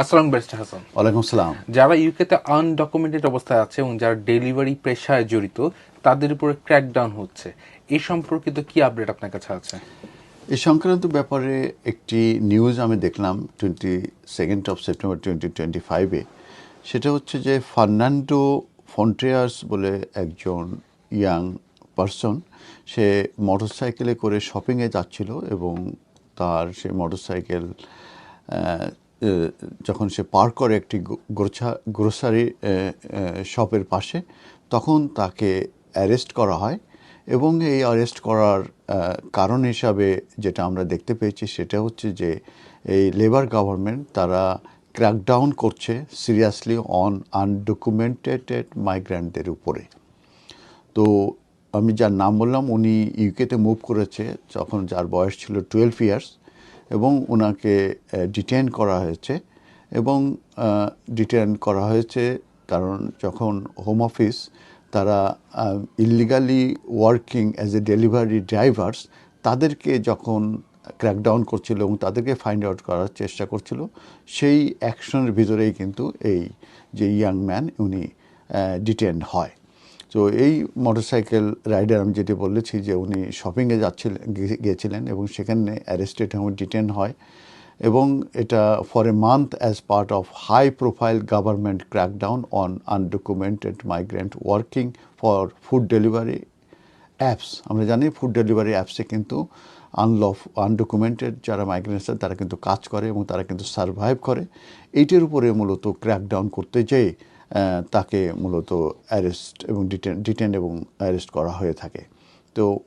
আসসালাম ব্যারিস্টার হাসান। ওয়ালাইকুম সালাম। যারা ইউকেতে আনডকুমেন্টেড অবস্থায় আছে এবং যারা ডেলিভারি পেশায় জড়িত তাদের উপরে ক্র্যাকডাউন হচ্ছে। এই সম্পর্কিত কি আপডেট আপনার কাছে আছে? এই সংক্রান্ত ব্যাপারে একটি নিউজ আমি দেখলাম twenty second of September twenty twenty ফাইভে সেটা হচ্ছে যে ফার্নান্ডো ফন্ট্রিয়ার্স বলে একজন ইয়াং পারসন সে মোটরসাইকেলে করে শপিংয়ে যাচ্ছিল এবং তার সে মোটরসাইকেল যখন সে পার করে একটি গ্রোছা, গ্রোসারি শপের পাশে, তখন তাকে অ্যারেস্ট করা হয় এবং এই অ্যারেস্ট করার কারণ হিসাবে যেটা আমরা দেখতে পেয়েছি সেটা হচ্ছে যে এই লেবার গভর্নমেন্ট তারা ক্র্যাকডাউন করছে সিরিয়াসলি অন আনডকুমেন্টেড মাইগ্রেন্টদের উপরে। তো আমি যার নাম বললাম, উনি ইউকেতে মুভ করেছে, যখন যার বয়স ছিল টুয়েলভ ইয়ার্স এবং ওনাকে ডিটেন করা হয়েছে এবং ডিটেন করা হয়েছে কারণ যখন হোম অফিস তারা illegally working as a delivery drivers তাদেরকে যখন ক্র্যাকডাউন করছিল এবং তাদেরকে ফাইন্ড আউট করার চেষ্টা করছিল, সেই অ্যাকশনের ভিতরেই কিন্তু এই যে ইয়াং ম্যান উনি ডিটেন হয়। তো এই মোটরসাইকেল রাইডার আমি যেটি বলেছি যে উনি শপিংয়ে যাচ্ছিলেন গিয়েছিলেন এবং সেখানে অ্যারেস্টেড এবং ডিটেন হয় এবং এটা for a month as part of high profile government crackdown on undocumented migrant working for food delivery apps আমরা জানি ফুড ডেলিভারি অ্যাপসে কিন্তু আনলফ আনডকুমেন্টেড যারা মাইগ্রেন্টস তারা কিন্তু কাজ করে এবং তারা কিন্তু সার্ভাইভ করে। এইটার উপরে মূলত ক্র্যাকডাউন করতে যেয়ে তাকে মূলত অ্যারেস্ট এবং ডিটেন ডিটেন এবং অ্যারেস্ট করা হয়ে থাকে। তো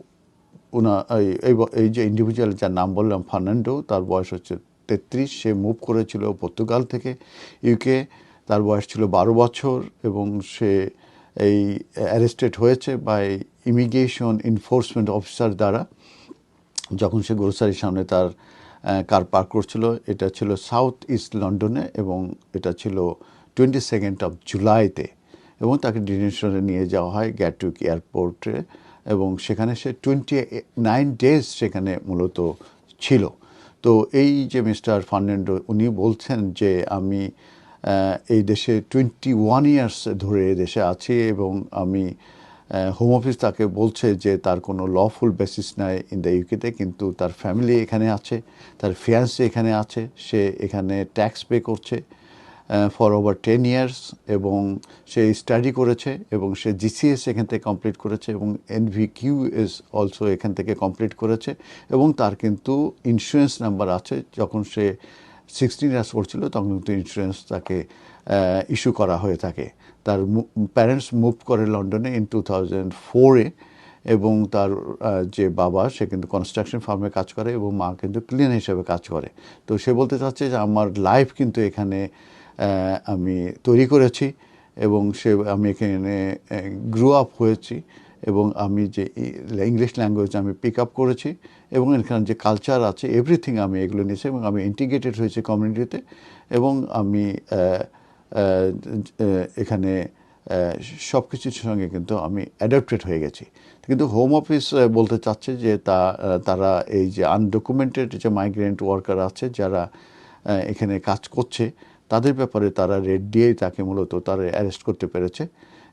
ওনা এই- এই যে ইন্ডিভিজুয়াল যার নাম বললাম, ফার্নান্ডো, তার বয়স হচ্ছে তেত্রিশ, সে মুভ করেছিল পর্তুগাল থেকে ইউকে তার বয়স ছিল বারো বছর এবং সে এই অ্যারেস্টেড হয়েছে বাই ইমিগ্রেশন এনফোর্সমেন্ট অফিসার দ্বারা। যখন সে গ্রোসারির সামনে তার কার পার্ক করছিল, এটা ছিল সাউথ ইস্ট লন্ডনে এবং এটা ছিল টোয়েন্টি সেকেন্ড অফ জুলাইতে এবং তাকে ডিটেনশনে নিয়ে যাওয়া হয় গ্যাটুইক এয়ারপোর্টে এবং সেখানে সে টোয়েন্টি নাইন ডেজ সেখানে মূলত ছিল। তো এই যে মিস্টার ফার্নান্ডো, উনি বলছেন যে আমি এই দেশে টোয়েন্টি ওয়ান ইয়ার্স ধরে দেশে আছি এবং আমি হোম অফিস তাকে বলছে যে তার কোনো লফুল বেসিস নাই ইন দ্য ইউকেতে কিন্তু তার ফ্যামিলি এখানে আছে, তার ফিয়ান্সি এখানে আছে, সে এখানে ট্যাক্স পে করছে। ফর ওভার টেন ইয়ার্স এবং সে স্টাডি করেছে এবং সে জিসিএস এখান থেকে কমপ্লিট করেছে এবং এনভি কিউ এস অলসো এখান থেকে কমপ্লিট করেছে এবং তার কিন্তু ইন্স্যুরেন্স নাম্বার আছে। যখন সে সিক্সটিন ইয়ার্স করছিল তখন কিন্তু ইন্স্যুরেন্স তাকে ইস্যু করা হয়ে থাকে। তার প্যারেন্টস মুভ করে লন্ডনে ইন টু থাউজেন্ড ফোরে এবং তার যে বাবা, সে কিন্তু কনস্ট্রাকশন ফার্মে কাজ করে এবং মা কিন্তু ক্লিনার হিসেবে কাজ করে। তো সে বলতে চাচ্ছে যে, আমার লাইফ কিন্তু এখানে আমি তৈরি করেছি এবং সে আমি এখানে গ্রো আপ হয়েছি এবং আমি যে ইংলিশ ল্যাঙ্গুয়েজ আমি পিক আপ করেছি এবং এখানে যে কালচার আছে এভরিথিং আমি এগুলো নিয়েছি এবং আমি ইন্টিগ্রেটেড হয়েছি কমিউনিটিতে এবং আমি এখানে সব কিছুর সঙ্গে কিন্তু আমি অ্যাডাপ্টেড হয়ে গেছি। কিন্তু হোম অফিস বলতে চাচ্ছে যে তা তারা এই যে আনডকুমেন্টেড যে মাইগ্রেন্ট ওয়ার্কার আছে যারা এখানে কাজ করছে তাদের ব্যাপারে তারা রেড দিয়েই তাকে মূলত তারা অ্যারেস্ট করতে পেরেছে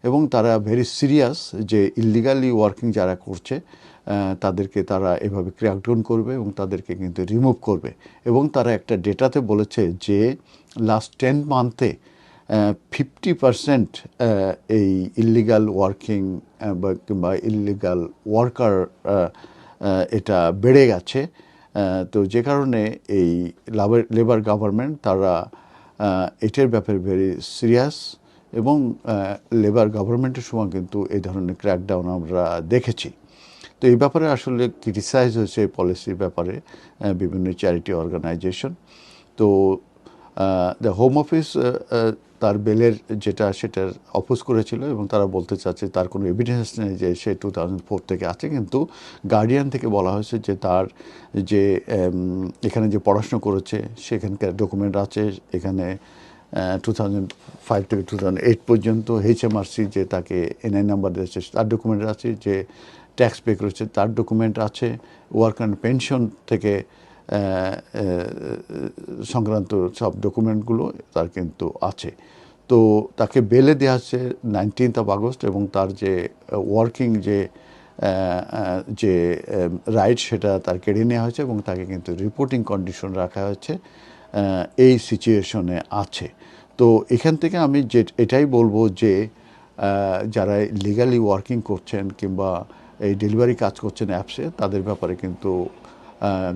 এবং তারা ভেরি সিরিয়াস যে ইলিগালি ওয়ার্কিং যারা করছে তাদেরকে তারা এভাবে ক্র্যাকডাউন করবে এবং তাদেরকে কিন্তু রিমুভ করবে। এবং তারা একটা ডেটাতে বলেছে যে লাস্ট টেন মান্থে ফিফটি পারসেন্ট এই ইলিগাল ওয়ার্কিং বা কিংবা ইলিগাল ওয়ার্কার এটা বেড়ে গেছে। তো যে কারণে এই লাবার গভর্নমেন্ট তারা এটার ব্যাপারে ভেরি সিরিয়াস এবং লেবার গভর্নমেন্টের সময় কিন্তু এই ধরনের ক্র্যাকডাউন আমরা দেখেছি। তো এই ব্যাপারে আসলে ক্রিটিসাইজ হয়েছে এই পলিসির ব্যাপারে বিভিন্ন charity organisation to the home office তার বেলের যেটা সেটার অপোজ করেছিল এবং তারা বলতে চাচ্ছে তার কোনো এভিডেন্স নেই যে সে টু থাউজেন্ড ফোর থেকে আছে। কিন্তু গার্ডিয়ান থেকে বলা হয়েছে যে তার যে এখানে যে পড়াশুনো করেছে, সেখানকার ডকুমেন্ট আছে। এখানে টু থাউজেন্ড ফাইভ থেকে টু থাউজেন্ড এইট পর্যন্ত এইচএমআরসি যে তাকে এনআই নাম্বার দিয়েছে, তার ডকুমেন্ট আছে। যে ট্যাক্স পে করেছে, তার ডকুমেন্ট আছে। ওয়ার্ক অ্যান্ড পেনশন থেকে সংক্রান্ত সব ডকুমেন্টগুলো তার কিন্তু আছে। তো তাকে বেলে দেওয়া হচ্ছে নাইনটিন্থ অফ আগস্ট এবং তার যে ওয়ার্কিং যে যে রাইট সেটা তার কেড়ে নেওয়া হয়েছে এবং তাকে কিন্তু রিপোর্টিং কন্ডিশন রাখা হয়েছে এই সিচুয়েশনে আছে। তো এখান থেকে আমি যে, এটাই বলব যে যারা লিগালি ওয়ার্কিং করছেন কিংবা এই ডেলিভারি কাজ করছেন অ্যাপসে তাদের ব্যাপারে কিন্তু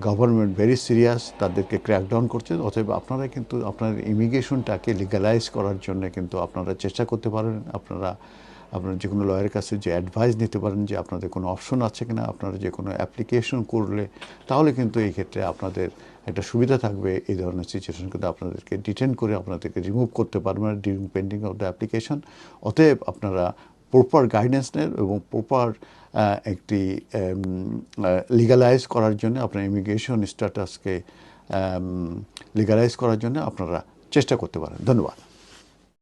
গভর্নমেন্ট ভেরি সিরিয়াস তাদেরকে ক্র্যাকডাউন করছে, অতএব আপনারা কিন্তু আপনার ইমিগ্রেশনটাকে লিগালাইজ করার জন্য কিন্তু আপনারা চেষ্টা করতে পারেন। আপনারা আপনারা যে কোনো লয়ের কাছে যে অ্যাডভাইস নিতে পারেন যে আপনাদের কোনো অপশন আছে কিনা, আপনারা যে কোনো অ্যাপ্লিকেশন করলে, তাহলে কিন্তু এই ক্ষেত্রে আপনাদের একটা সুবিধা থাকবে। এই ধরনের সিচুয়েশন কিন্তু আপনাদেরকে ডিটেন করে আপনাদেরকে রিমুভ করতে পারবেন during pending of the application অতএব আপনারা প্রপার গাইডেন্স নেন এবং প্রপার একটি লিগালাইজ করার জন্য আপনার ইমিগ্রেশন স্ট্যাটাসকে লিগালাইজ করার জন্য আপনারা চেষ্টা করতে পারেন। ধন্যবাদ।